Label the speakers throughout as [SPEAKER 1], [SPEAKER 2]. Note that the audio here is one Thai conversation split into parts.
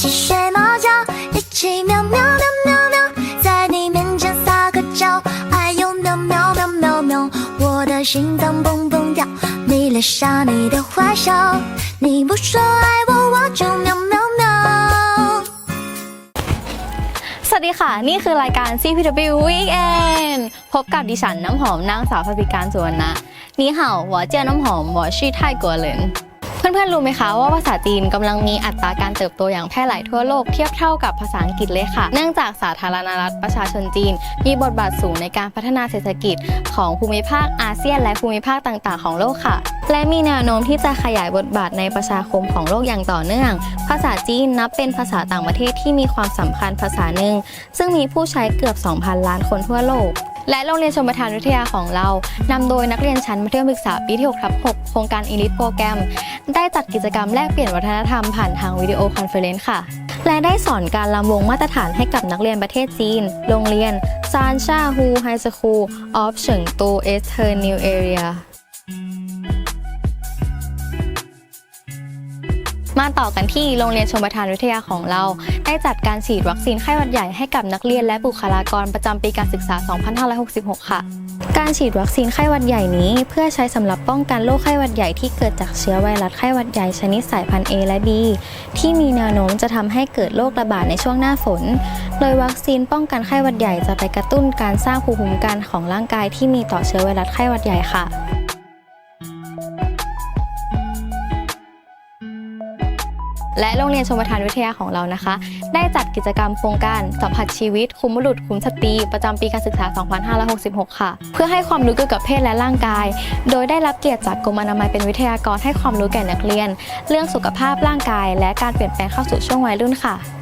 [SPEAKER 1] 起学猫叫，一起喵喵喵喵喵，在你面前撒个娇，哎呦喵喵喵喵喵，我的心脏蹦蹦跳，你留下你的坏笑，你不说爱我，我就喵喵喵。
[SPEAKER 2] สวัสดีค่ะ นี่คือรายการ CPW Weekend พบกับดิฉันน้ำหอมนางสาวพพิการสุวรรณะนี่เห่าหัวเจียน้ำหอมหัวชื่อไทกัว เหลินเพื่อนๆ รู้ไหมคะว่าภาษาจีนกำลังมีอัตราการเติบโตอย่างแพร่หลายทั่วโลกเทียบเท่ากับภาษาอังกฤษเลยค่ะ เนื่องจากสาธารณรัฐประชาชนจีน มีบทบาทสูงในการพัฒนาเศรษฐกิจของภูมิภาคอาเซียน และภูมิภาคต่างๆ ของโลกค่ะ และมีแนวโน้มที่จะขยายบทบาทในประชาคมของโลกอย่างต่อเนื่อง ภาษาจีนนับเป็นภาษาต่างประเทศที่มีความสำคัญภาษาหนึ่งซึ่งมีผู้ใช้เกือบ 2,000 ล้านคนทั่วโลกและโรงเรียนชมประทานวิทยาของเรานำโดยนักเรียนชั้นมัธยมศึกษาปีที่6ทับ6โครงการ Elite Program ได้จัดกิจกรรมแลกเปลี่ยนวัฒนธรรมผ่านทางวิดีโอคอนเฟอเรนซ์ค่ะ และได้สอนการลำวงมาตรฐานให้กับนักเรียนประเทศจีน โรงเรียนซานชาฮูไฮสคูลออฟเฉิงตูเอสเทอร์นิวเอเรีย มาต่อกันที่โรงเรียนชมประทานวิทยาของเรา ได้จัดการฉีดวัคซีนไข้หวัดใหญ่ให้กับนักเรียนและบุคลากรประจำปีการศึกษา 2566 ค่ะ การฉีดวัคซีนไข้หวัดใหญ่นี้เพื่อใช้สำหรับป้องกันโรคไข้หวัดใหญ่ที่เกิดจากเชื้อไวรัสไข้หวัดใหญ่ชนิดสายพันธุ์ A และ B ที่มีแนวโน้มจะทำให้เกิดโรคระบาดในช่วงหน้าฝน โดยวัคซีนป้องกันไข้หวัดใหญ่จะไปกระตุ้นการสร้างภูมิคุ้มกันของร่างกายที่มีต่อเชื้อไวรัสไข้หวัดใหญ่ค่ะ และโรงเรียนชมประทานวิทยาของเรานะคะ ได้จัดกิจกรรมโครงการสัมผัสชีวิต คุ้มบุรุษคุ้มสตรีประจำปีการศึกษา 2566 ค่ะ เพื่อให้ความรู้เกี่ยวกับเพศและร่างกาย โดยได้รับเกียรติจากกรมอนามัยเป็นวิทยากรให้ความรู้แก่นักเรียน เรื่องสุขภาพร่างกาย และการเปลี่ยนแปลงเข้าสู่ช่วงวัยรุ่นค่ะ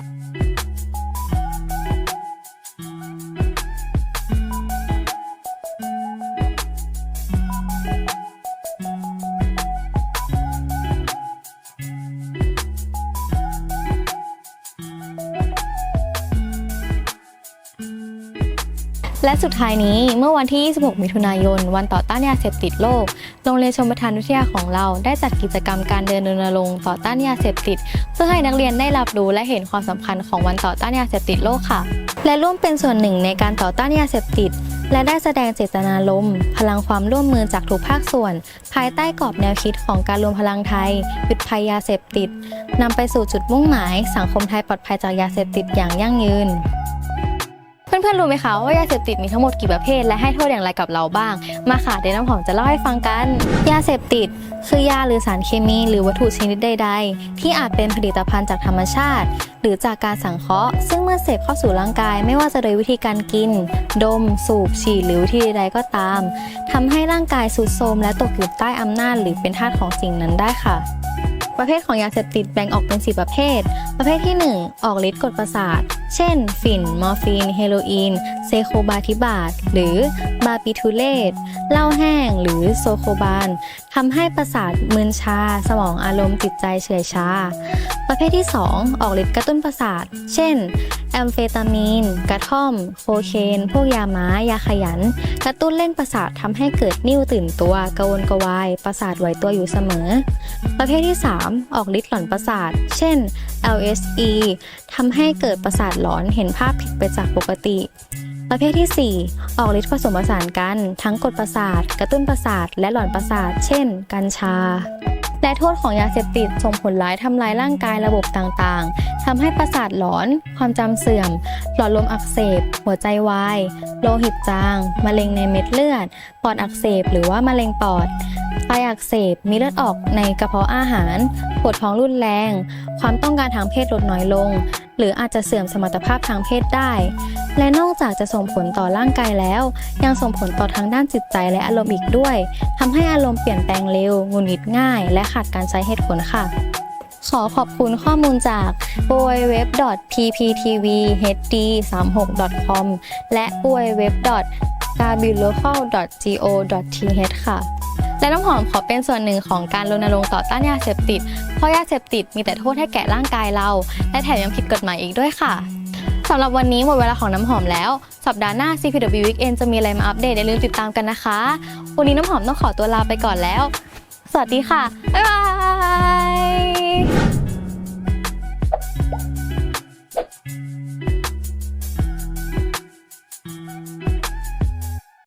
[SPEAKER 2] และสุดท้ายนี้เมื่อวันที่ 26 มิถุนายน วันต่อต้านยาเสพติดโลก โรงเรียนชมประทานวิทยาของเราได้จัดกิจกรรมการเดินรณรงค์ต่อต้านยาเสพติด เพื่อให้นักเรียนได้รับรู้และเห็นความสำคัญของวันต่อต้านยาเสพติดโลกค่ะ และร่วมเป็นส่วนหนึ่งในการต่อต้านยาเสพติด และได้แสดงเจตนารมณ์พลังความร่วมมือจากทุกภาคส่วน ภายใต้กรอบแนวคิดของการรวมพลังไทยหยุดภัยยาเสพติดนำไปสู่จุดมุ่งหมาย สังคมไทยปลอดภัยจากยาเสพติดอย่างยั่งยืน เพื่อนๆรู้ไหมคะว่ายาเสพติดมีทั้งหมดกี่ประเภท และให้โทษอย่างไรกับเราบ้าง มาค่ะเดี๋ยวน้ำหอมจะเล่าให้ฟังกัน ยาเสพติด คือยาหรือสารเคมี หรือวัตถุชนิดใดๆ ที่อาจเป็นผลิตภัณฑ์จากธรรมชาติ หรือจากการสังเคราะห์ ซึ่งเมื่อเสพเข้าสู่ร่างกาย ไม่ว่าจะโดยวิธีการกิน ดม สูบฉีดหรือวิธีใดก็ตามทำให้ร่างกายสุดโทรมและตกอยู่ใต้อำนาจ หรือเป็นทาสของสิ่งนั้นได้ค่ะ ประเภทของยาเสพติดแบ่งออกเป็น 4 ประเภท ประเภทที่ 1 ออกฤทธิ์กดประสาท เช่น ฝิ่น มอร์ฟีน เฮโรอีน เซโคบาทิบาต หรือบาปิทูเลต เหล้าแห้ง หรือโซโคบานทำให้ประสาทมึนชา สมองอารมณ์จิตใจเฉื่อยชา ประเภทที่ 2 ออกฤทธิ์กระตุ้นประสาท เช่น แอมเฟตามีน กระท่อม โคเคน พวกยาม้า ยาขยัน กระตุ้นเร่งประสาททำให้เกิดนิ่วตื่นตัว กระวนกระวาย ประสาทไหวตัวอยู่เสมอ ประเภทที่ 3 ออกฤทธิ์หลอนประสาท เช่น LSE ทำให้เกิดประสาทหลอน เห็นภาพผิดไปจากปกติประเภทที่ 4 ออกฤทธิ์ผสมผสานกัน ทั้งกดประสาท กระตุ้นประสาท และหลอนประสาท เช่น กัญชา และโทษของยาเสพติดส่งผลร้ายทำลายร่างกายระบบต่างๆทำให้ประสาทหลอน ความจำเสื่อม หลอดลมอักเสบ หัวใจวาย โลหิตจาง มะเร็งในเม็ดเลือด ปอดอักเสบ หรือว่ามะเร็งปอด ไตอักเสบ มีเลือดออกในกระเพาะอาหาร ปวดท้องรุนแรง ความต้องการทางเพศลดน้อยลง หรืออาจจะเสื่อมสมรรถภาพทางเพศได้ และนอกจากจะส่งผลต่อร่างกายแล้ว ยังส่งผลต่อทางด้านจิตใจและอารมณ์อีกด้วยทำให้อารมณ์เปลี่ยนแปลงเร็วหงุดหงิดง่าย และขาดการใช้เหตุผลค่ะ ขอขอบคุณข้อมูลจาก www.pptvhd36.com และ www.gabilocal.go.th ค่ะ และน้ำหอมขอเป็นส่วนหนึ่งของการรณรงค์ต่อต้านยาเสพติด เพราะยาเสพติดมีแต่โทษให้แก่ร่างกายเรา และแถมยังผิดกฎหมายอีกด้วยค่ะสำหรับวันนี้หมดเวลาของน้ำหอมแล้ว สัปดาห์หน้า CPW Weekend จะมีอะไรมาอัปเดตอย่าลืมติดตามกันนะคะ วันนี้น้ำหอมต้องขอตัวลาไปก่อนแล้ว สวัสดีค่ะ บ๊ายบาย